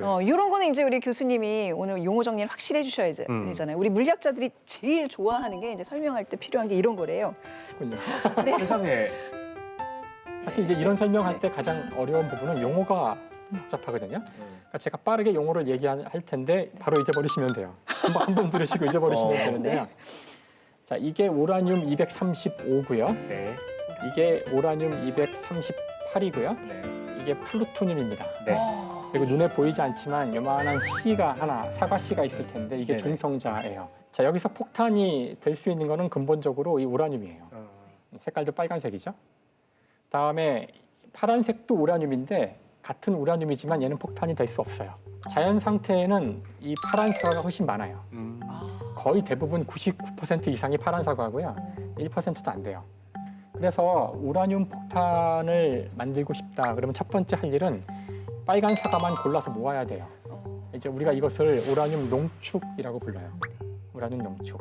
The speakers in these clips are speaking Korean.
어, 이런 거는 이제 우리 교수님이 오늘 용어 정리를 확실히 해주셔야 되- 음. 되잖아요. 우리 물리학자들이 제일 좋아하는 게 이제 설명할 때 필요한 게 이런 거래요. 군요. 세상에. 사실 이제 이런 설명할 때 가장 어려운 부분은 용어가 복잡하거든요. 그러니까 제가 빠르게 용어를 얘기할 텐데 바로 잊어버리시면 돼요. 한번 한번 들으시고 잊어버리시면 어. 되는데요. 자, 이게 우라늄 235고요. 네. 이게 우라늄 238이고요. 네. 이게 플루토늄입니다. 네. 그리고 눈에 보이지 않지만 요만한 씨가 하나, 사과 씨가 있을 텐데 이게 네네. 중성자예요. 자, 여기서 폭탄이 될 수 있는 거는 근본적으로 이 우라늄이에요. 어. 색깔도 빨간색이죠. 다음에 파란색도 우라늄인데 같은 우라늄이지만 얘는 폭탄이 될 수 없어요. 자연 상태에는 이 파란 사과가 훨씬 많아요. 음. 거의 대부분 99% 이상이 파란 사과고요. 1%도 안 돼요. 그래서 우라늄 폭탄을 만들고 싶다. 그러면 첫 번째 할 일은 빨간 사과만 골라서 모아야 돼요. 이제 우리가 이것을 우라늄 농축이라고 불러요. 우라늄 농축.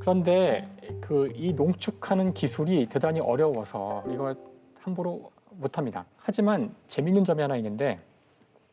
그런데 그 이 농축하는 기술이 대단히 어려워서 이거 함부로 못합니다. 하지만 재밌는 점이 하나 있는데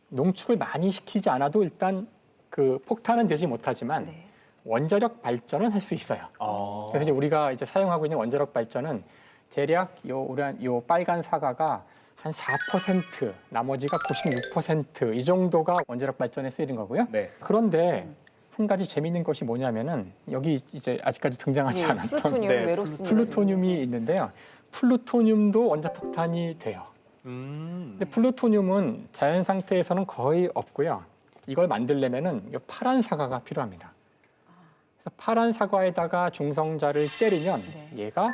농축을 많이 시키지 않아도 일단 그 폭탄은 되지 못하지만 네. 원자력 발전은 할 수 있어요. 아. 그래서 이제 우리가 이제 사용하고 있는 원자력 발전은 대략 요 우란 요 빨간 사과가 한 4% 나머지가 96%이 정도가 원자력 발전에 쓰이는 거고요. 네. 그런데 한 가지 재미있는 것이 뭐냐면은 여기 이제 아직까지 등장하지 예, 않았던 플루토늄 네, 외롭습니다. 플루토늄이 있는데요. 플루토늄도 원자폭탄이 돼요. 음. 근데 플루토늄은 자연 상태에서는 거의 없고요. 이걸 만들려면은 이 파란 사과가 필요합니다. 그래서 파란 사과에다가 중성자를 때리면 네. 얘가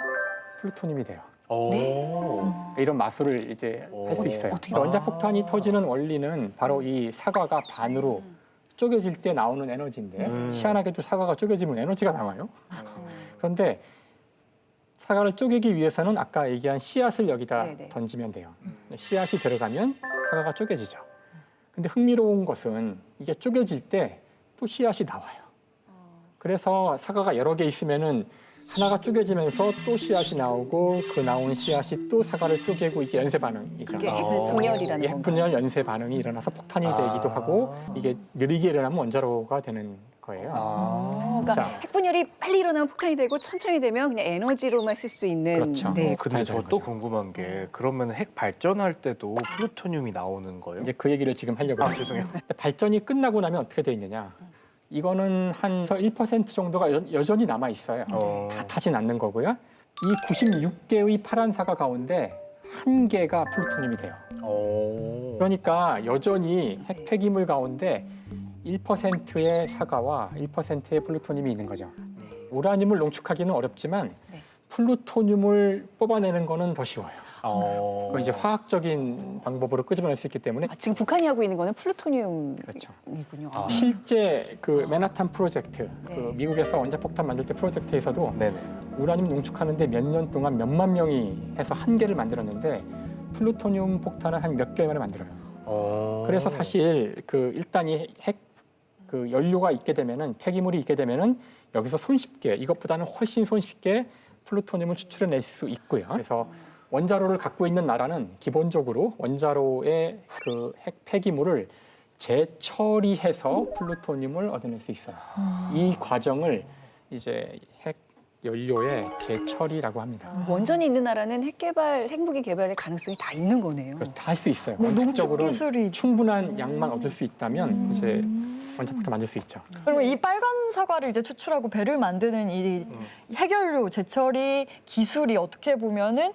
플루토늄이 돼요. 오. 이런 마술을 이제 할수 오. 있어요. 어떻게 원자 아. 폭탄이 터지는 원리는 바로 이 사과가 반으로 쪼개질 때 나오는 에너지인데 음. 희한하게도 사과가 쪼개지면 에너지가 나와요. 음. 그런데 사과를 쪼개기 위해서는 아까 얘기한 씨앗을 여기다 네네. 던지면 돼요. 씨앗이 들어가면 사과가 쪼개지죠. 근데 흥미로운 것은 이게 쪼개질 때 또 씨앗이 나와요. 그래서 사과가 여러 개 있으면은 하나가 쪼개지면서 또 씨앗이 나오고 그 나온 씨앗이 또 사과를 쪼개고 이게 연쇄 반응이죠. 그게 어. 핵분열이라는 이 건가요? 핵분열 연쇄 반응이 일어나서 폭탄이 아. 되기도 하고 이게 느리게 일어나면 원자로가 되는 거예요. 아. 그러니까 자. 핵분열이 빨리 일어나면 폭탄이 되고 천천히 되면 그냥 에너지로만 쓸 수 있는 그렇죠. 네. 어, 근데 저 또. 궁금한 게 그러면 핵 발전할 때도 플루토늄이 나오는 거예요? 이제 그 얘기를 지금 하려고 아 해요. 죄송해요. 발전이 끝나고 나면 어떻게 돼 있느냐? 이거는 한 1% 정도가 여- 여전히 남아 있어요. 어. 다 타진 않는 거고요. 이 96개의 파란 사과 가운데 한 개가 플루토늄이 돼요. 오. 그러니까 여전히 핵 폐기물 가운데 1%의 사과와 1%의 플루토늄이 있는 거죠. 우라늄을 농축하기는 어렵지만 네. 플루토늄을 뽑아내는 거는 더 쉬워요. 어. 그건 이제 화학적인 방법으로 끄집어낼 수 있기 때문에 아, 지금 북한이 하고 있는 거는 플루토늄이군요. 그렇죠. 아. 실제 그 맨하탄 프로젝트, 그 네. 미국에서 원자폭탄 만들 때 프로젝트에서도 네네. 우라늄 농축하는데 몇 년 동안 몇만 명이 해서 한 개를 만들었는데 플루토늄 폭탄을 한몇 개월 만에 만들어요. 어. 그래서 사실 그 일단 이 핵 그 연료가 있게 되면은 폐기물이 있게 되면은 여기서 손쉽게 이것보다는 훨씬 손쉽게 플루토늄을 추출해낼 수 있고요. 그래서 원자로를 갖고 있는 나라는 기본적으로 원자로의 그 핵 폐기물을 재처리해서 플루토늄을 얻어낼 수 있어요. 이 과정을 이제 핵 연료의 재처리라고 합니다. 원전이 있는 나라는 핵 개발, 핵무기 개발의 가능성이 다 있는 거네요. 다 할 수 있어요. 뭐 농축 원칙적으로 기술이 충분한 양만 얻을 수 있다면 이제 원자폭탄 만들 수 있죠. 그리고 이 빨간 사과를 이제 추출하고 배를 만드는 이 해결료 재처리 기술이 어떻게 보면은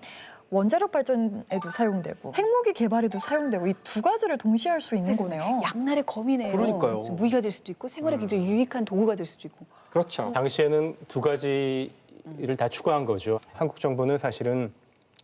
원자력 발전에도 사용되고 핵무기 개발에도 사용되고 이 두 가지를 동시에 할 수 있는 거네요. 양날의 검이네요. 그러니까요. 그래서 무기가 될 수도 있고 생활에 굉장히 유익한 도구가 될 수도 있고. 그렇죠. 당시에는 두 가지를 다 추구한 거죠. 한국 정부는 사실은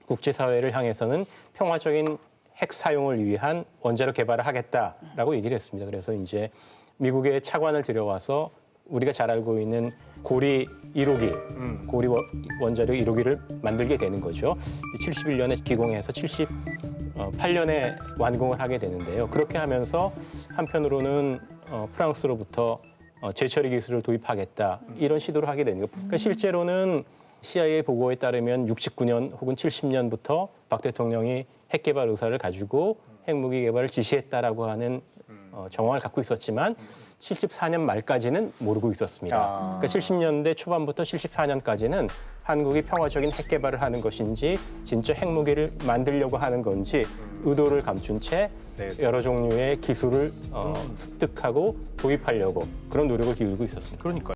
국제사회를 향해서는 평화적인 핵 사용을 위한 원자력 개발을 하겠다라고 얘기를 했습니다. 그래서 이제 미국의 차관을 들여와서 우리가 잘 알고 있는 고리 1호기, 음. 고리 원- 원자력 1호기를 만들게 되는 거죠. 71년에 기공해서 78년에 완공을 하게 되는데요. 그렇게 하면서 한편으로는 어, 프랑스로부터 어, 재처리 기술을 도입하겠다 이런 시도를 하게 되는 거예요. 그러니까 실제로는 CIA 보고에 따르면 69년 혹은 70년부터 박 대통령이 핵 개발 의사를 가지고 핵무기 개발을 지시했다라고 하는 어, 어, 정황을 갖고 있었지만 74년 말까지는 모르고 있었습니다. 아. 그러니까 70년대 초반부터 74년까지는 한국이 평화적인 핵 개발을 하는 것인지 진짜 핵무기를 만들려고 하는 건지 의도를 감춘 채 네. 여러 종류의 기술을 어, 습득하고 도입하려고 그런 노력을 기울이고 있었습니다. 그러니까요.